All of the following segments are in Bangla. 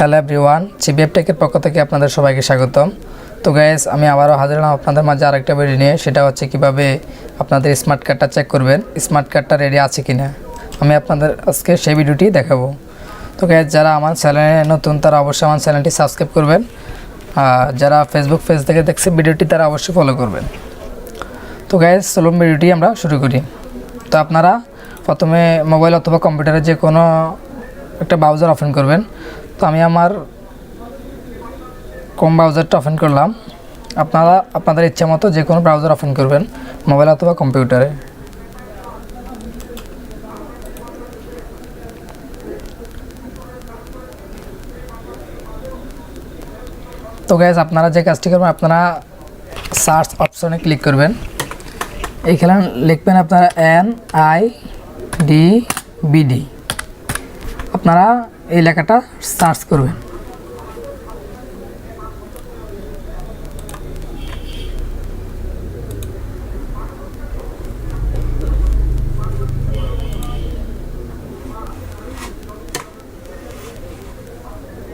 হ্যালো এভরিওয়ান সিবিএফ টেকের পক্ষ থেকে আপনাদের সবাইকে স্বাগতম। তো গ্যাস আমি আবারও হাজির হলাম আপনাদের মাঝে আরেকটা ভিডিও নিয়ে, সেটা হচ্ছে কীভাবে আপনাদের স্মার্ট কার্ডটা চেক করবেন স্মার্ট কার্ডটা রেডি আছে কি না আমি আপনাদের আজকে সেই ভিডিওটি দেখাবো। তো গ্যাস যারা আমার চ্যানেলে নতুন, তারা অবশ্যই আমার চ্যানেলটি সাবস্ক্রাইব করবেন। আর যারা ফেসবুক পেজ থেকে দেখছে ভিডিওটি তারা অবশ্যই ফলো করবেন। তো গ্যাস চলুন ভিডিওটি আমরা শুরু করি। তো আপনারা প্রথমে মোবাইল অথবা কম্পিউটারে যে কোনো একটা ব্রাউজার ওপেন করবেন। তো আমি আমার কম ব্রাউজারটা ওপেন করলাম। আপনারা, আপনাদের ইচ্ছা মতো যে কোনো ব্রাউজার ওপেন করবেন মোবাইল অথবা কম্পিউটারে তো গ্যাস আপনারা যে কাজটি করবেন, আপনারা সার্চ অপশনে ক্লিক করবেন। এইখানে লিখবেন আপনারা এন আই ডি বিডি আপনারা এই লেখাটা সার্চ করবেন।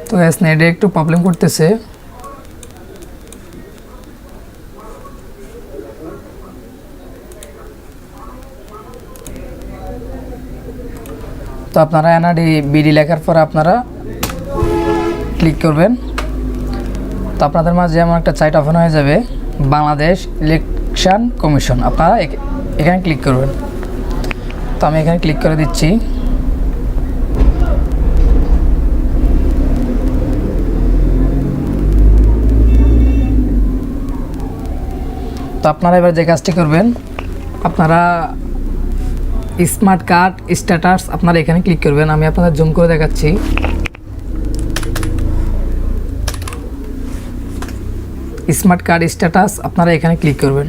তো গ্যাস নেটে একটু প্রবলেম করতেছে। তো আপনারা এনআরডি, বিডি লেখার পর আপনারা ক্লিক করবেন। তো আপনাদের মাঝে এমন একটা সাইট ওপেন হয়ে যাবে, বাংলাদেশ ইলেকশন কমিশন আপনারা এখানে ক্লিক করবেন। তো আমি এখানে ক্লিক করে দিচ্ছি। তো আপনারা এবার যে কাজটি করবেন, আপনারা স্মার্ট কার্ড, স্ট্যাটাস আপনারা এখানে ক্লিক করবেন। আমি আপনাদের জুম করে দেখাচ্ছি। স্মার্ট কার্ড, স্ট্যাটাস আপনারা এখানে ক্লিক করবেন।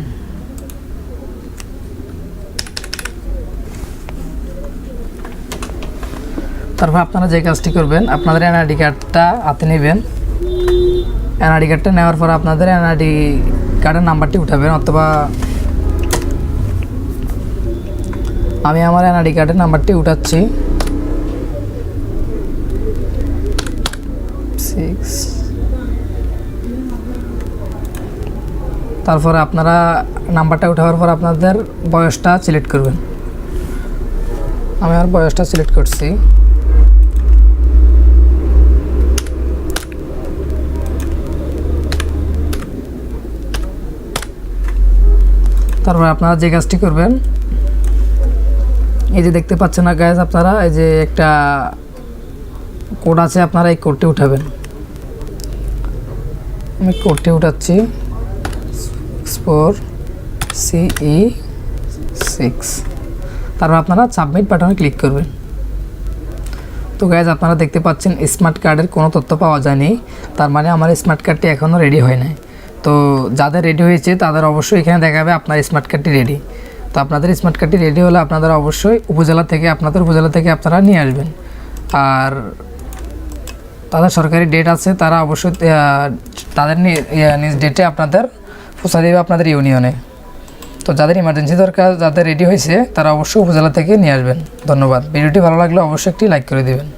তারপর আপনারা যে কাজটি করবেন, আপনাদের এনআইডি কার্ডটা হাতে নেবেন। এনআইডি কার্ডটা নেওয়ার পর আপনাদের এনআইডি কার্ডের নাম্বারটি উঠাবেন অথবা আমি আমার এনআইডি কার্ডের নাম্বারটি উঠাচ্ছি। সিক্স তারপরে আপনারা নাম্বারটা উঠাবার পর আপনাদের বয়সটা সিলেক্ট করবেন। আমি আমার বয়সটা সিলেক্ট করছি। তারপর আপনারা যে কাজটি করবেন এই যে দেখতে পাচ্ছেন না গ্যাস আপনারা, এই যে একটা কোড আছে, আপনারা এই কোডটি উঠাবেন। আমি কোডটি উঠাচ্ছি। ফোর সিই সিক্স তারপর আপনারা সাবমিট বাটনে ক্লিক করবেন। তো গ্যাস আপনারা দেখতে পাচ্ছেন স্মার্ট কার্ডের কোনো তথ্য পাওয়া যায়নি। তার মানে আমার স্মার্ট কার্ডটি এখনও রেডি হয় নাই। তো, যাদের রেডি হয়েছে, তাদের অবশ্যই এখানে দেখাবে আপনার স্মার্ট কার্ডটি রেডি তো আপনাদের স্মার্ট কার্ডটি রেডি হলে আপনারা অবশ্যই উপজেলা থেকে আপনাদের উপজেলা থেকে আপনারা নিয়ে আসবেন। আর তাদের সরকারি ডেট আছে, তারা অবশ্যই তাদের নি- নিজ ডেটে আপনাদের পৌঁছা দেবে আপনাদের ইউনিয়নে তো যাদের ইমার্জেন্সি দরকার, যাদের রেডি হয়েছে, তারা অবশ্যই উপজেলা থেকে নিয়ে আসবেন। ধন্যবাদ। ভিডিওটি ভালো লাগলে অবশ্যই একটি লাইক করে দেবেন।